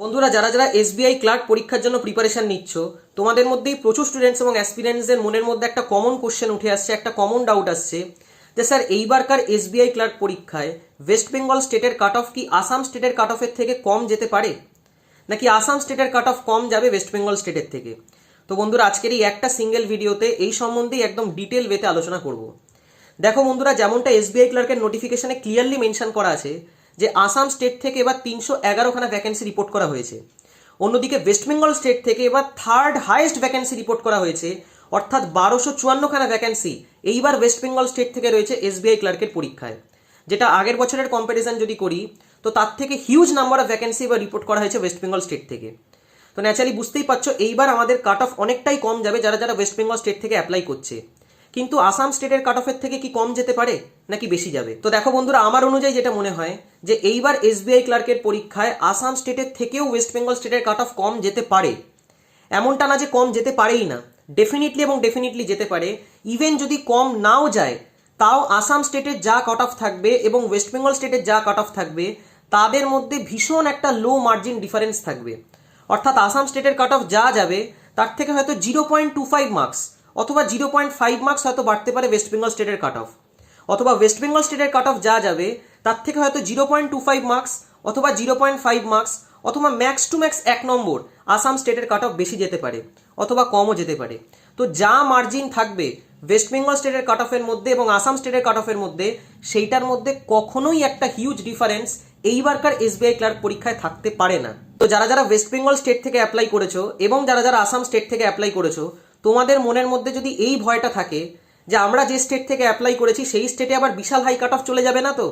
বন্ধুরা, যারা যারা এসবিআই ক্লার্ক পরীক্ষার জন্য প্রিপারেশন নিচ্ছ, তোমাদের মধ্যেই প্রচুর স্টুডেন্টস এবং অ্যাসপিরেন্টসদের মনের মধ্যে একটা কমন কোশ্চেন উঠে আসছে, একটা কমন ডাউট আসছে যে, স্যার এইবারকার এসবিআই ক্লার্ক পরীক্ষায় ওয়েস্ট বেঙ্গল স্টেটের কাট অফ কি আসাম স্টেটের কাট অফের থেকে কম যেতে পারে? নাকি আসাম স্টেটের কাট অফ কম যাবে ওয়েস্ট বেঙ্গল স্টেটের থেকে? তো বন্ধুরা, আজকের এই একটা সিঙ্গেল ভিডিওতে এই সম্বন্ধেই একদম ডিটেল ওয়েতে আলোচনা করব। দেখো বন্ধুরা, যেমনটা এসবিআই ক্লার্কের নোটিফিকেশনে ক্লিয়ারলি মেনশন করা আছে যে আসাম স্টেট থেকে এবার তিনশো এগারোখানা ভ্যাকেন্সি রিপোর্ট করা হয়েছে। অন্যদিকে ওয়েস্ট বেঙ্গল স্টেট থেকে এবার থার্ড হাইয়েস্ট ভ্যাকেন্সি রিপোর্ট করা হয়েছে। অর্থাৎ বারোশো চুয়ান্নখানা ভ্যাকেন্সি এইবার ওয়েস্ট বেঙ্গল স্টেট থেকে রয়েছে এসবিআই ক্লার্কের পরীক্ষায়। যেটা আগের বছরের কম্প্যারিজন যদি করি, তো তার থেকে হিউজ নাম্বার অফ ভ্যাকেন্সি এবার রিপোর্ট করা হয়েছে ওয়েস্ট বেঙ্গল স্টেট থেকে। তো ন্যাচারালি বুঝতেই পারছ, এইবার আমাদের কাট অফ অনেকটাই কম যাবে যারা যারা ওয়েস্ট বেঙ্গল স্টেট থেকে অ্যাপ্লাই করছে। কিন্তু আসাম স্টেটের কাট অফের থেকে কি কম যেতে পারে? নাকি বেশি যাবে? তো দেখো বন্ধুরা, আমার অনুযায়ী যেটা মনে হয় যে এইবার এসবিআই ক্লার্কের পরীক্ষায় আসাম স্টেটের থেকেও ওয়েস্ট বেঙ্গল স্টেটের কাট অফ কম যেতে পারে। এমনটা না যে কম যেতে পারেই না। ডেফিনেটলি এবং ডেফিনেটলি যেতে পারে। ইভেন যদি কম নাও যায়, তাও আসাম স্টেটের যা কাট অফ থাকবে এবং ওয়েস্ট বেঙ্গল স্টেটের যা কাট অফ থাকবে, তাদের মধ্যে ভীষণ একটা লো মার্জিন ডিফারেন্স থাকবে। অর্থাৎ আসাম স্টেটের কাট অফ যা যাবে, তার থেকে হয়তো zero point two five marks অথবা জিরো পয়েন্ট ফাইভ মার্কস হয়তো বাড়তে পারে ওয়েস্ট বেঙ্গল স্টেটের কাট অফ অথবা ওয়েস্ট বেঙ্গল স্টেটের কাট অফ যা যাবে, তার থেকে হয়তো zero point two five marks অথবা জিরো পয়েন্ট ফাইভ মার্কস অথবা ম্যাক্স টু ম্যাক্স এক নম্বর আসাম স্টেটের কাট অফ বেশি যেতে পারে, অথবা কমও যেতে পারে। তো যা মার্জিন থাকবে ওয়েস্ট বেঙ্গল স্টেটের কাট অফের মধ্যে এবং আসাম স্টেটের কাট অফের মধ্যে, সেইটার মধ্যে কখনোই একটা হিউজ ডিফারেন্স এইবারকার এসবিআই ক্লার্ক পরীক্ষায় থাকতে পারে না। তো যারা যারা ওয়েস্ট বেঙ্গল স্টেট থেকে অ্যাপ্লাই করেছ এবং যারা যারা আসাম স্টেট থেকে অ্যাপ্লাই করেছ তোমাদের মনের মধ্যে যদি এই ভয়টা থাকে যে আমরা যে স্টেট থেকে অ্যাপ্লাই করেছি, সেই স্টেটে আবার বিশাল হাই কাট অফ চলে যাবে না তো?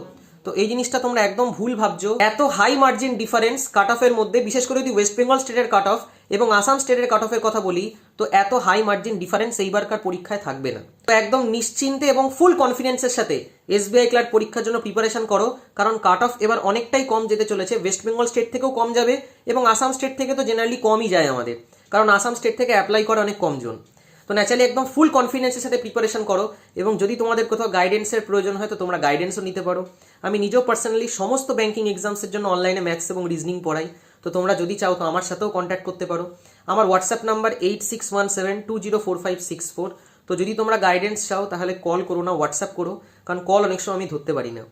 তো এই জিনিসটা তোমরা একদম ভুল ভাবছ। এত হাই মার্জিন ডিফারেন্স কাট অফের মধ্যে, বিশেষ করে যদি ওয়েস্ট বেঙ্গল স্টেটের কাট অফ এবং আসাম স্টেটের কাট অফের কথা বলি, তো এত হাই মার্জিন ডিফারেন্স এইবারকার পরীক্ষায় থাকবে না। তো একদম নিশ্চিন্তে এবং ফুল কনফিডেন্সের সাথে এসবিআই ক্লার্ক পরীক্ষার জন্য প্রিপারেশন করো, কারণ কাট অফ এবার অনেকটাই কম যেতে চলেছে। ওয়েস্ট বেঙ্গল স্টেট থেকেও কম যাবে এবং আসাম স্টেট থেকে তো জেনারেলি কমই যায় আমাদের। কারণ আসাম স্টেট থেকে অ্যাপ্লাই করা অনেক কম জন। তো ন্যাচারালি একদম ফুল কনফিডেন্সের সাথে প্রিপারেশন করো এবং যদি তোমাদের কোথাও গাইডেন্সের প্রয়োজন হয় তো তোমরা গাইডেন্সও নিতে পারো। আমি নিজেও পার্সোনালি সমস্ত ব্যাঙ্কিং এক্সামসের জন্য অনলাইনে ম্যাথস এবং রিজনিং পড়াই। তো তোমরা যদি চাও তো আমার সাথেও কন্ট্যাক্ট করতে পারো। আমার WhatsApp number eight six one seven two zero four five six four তো যদি তোমরা গাইডেন্স চাও তাহলে কল করো না হোয়াটসঅ্যাপ করো। কারণ কল অনেক সময় আমি ধরতে পারি না।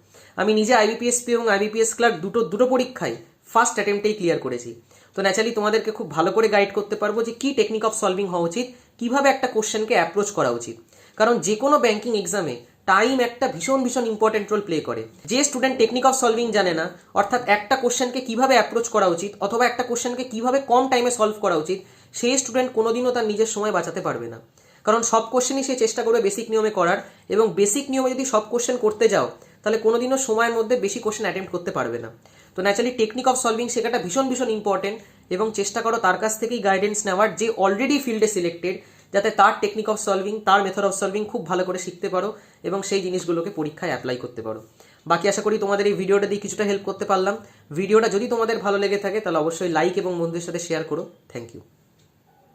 আমি নিজে আইবিপিএসপি এবং আইবিপিএস ক্লার্ক দুটো দুটো পরীক্ষায় ফার্স্ট অ্যাটেম্পটেই ক্লিয়ার করেছি। তো ন্যাচারালি তোমাদেরকে খুব ভালো করে গাইড করতে পারব যে কী টেকনিক অফ সলভিং হওয়া উচিত, কীভাবে একটা কোশ্চেনকে অ্যাপ্রোচ করা উচিত। কারণ যে কোনো ব্যাঙ্কিং এক্সামে টাইম একটা ভীষণ ভীষণ ইম্পর্টেন্ট রোল প্লে করে। যে স্টুডেন্ট টেকনিক অফ সলভিং জানে না, অর্থাৎ একটা কোশ্চেনকে কীভাবে অ্যাপ্রোচ করা উচিত, অথবা একটা কোশ্চেনকে কীভাবে কম টাইমে সলভ করা উচিত, সেই স্টুডেন্ট কোনোদিনও তার নিজের সময় বাঁচাতে পারবে না। কারণ সব কোশ্চেনই সে চেষ্টা করবে বেসিক নিয়মে করার এবং বেসিক নিয়মে যদি সব কোশ্চেন করতে যাও, তাহলে কোনোদিনও সময়ের মধ্যে বেশি কোশ্চেন অ্যাটেম্প করতে পারবে না। তো ন্যাচারালি টেকনিক অফ সলভিং শেখাটা ভীষণ ভীষণ ইম্পর্টেন্ট এবং চেষ্টা করো তার কাছ থেকেই গাইডেন্স নেওয়ার যে অলরেডি ফিল্ডে সিলেক্টেড যাতে তার টেকনিক অফ সলভিং তার মেথড অফ সলভিং খুব ভালো করে শিখতে পারো এবং সেই জিনিসগুলোকে পরীক্ষায় অ্যাপ্লাই করতে পারো। বাকি আশা করি তোমাদের এই ভিডিওটা দিয়ে কিছুটা হেল্প করতে পারলাম। ভিডিওটা যদি তোমাদের ভালো লেগে থাকে, তাহলে অবশ্যই লাইক এবং বন্ধুদের সাথে শেয়ার করো। Thank you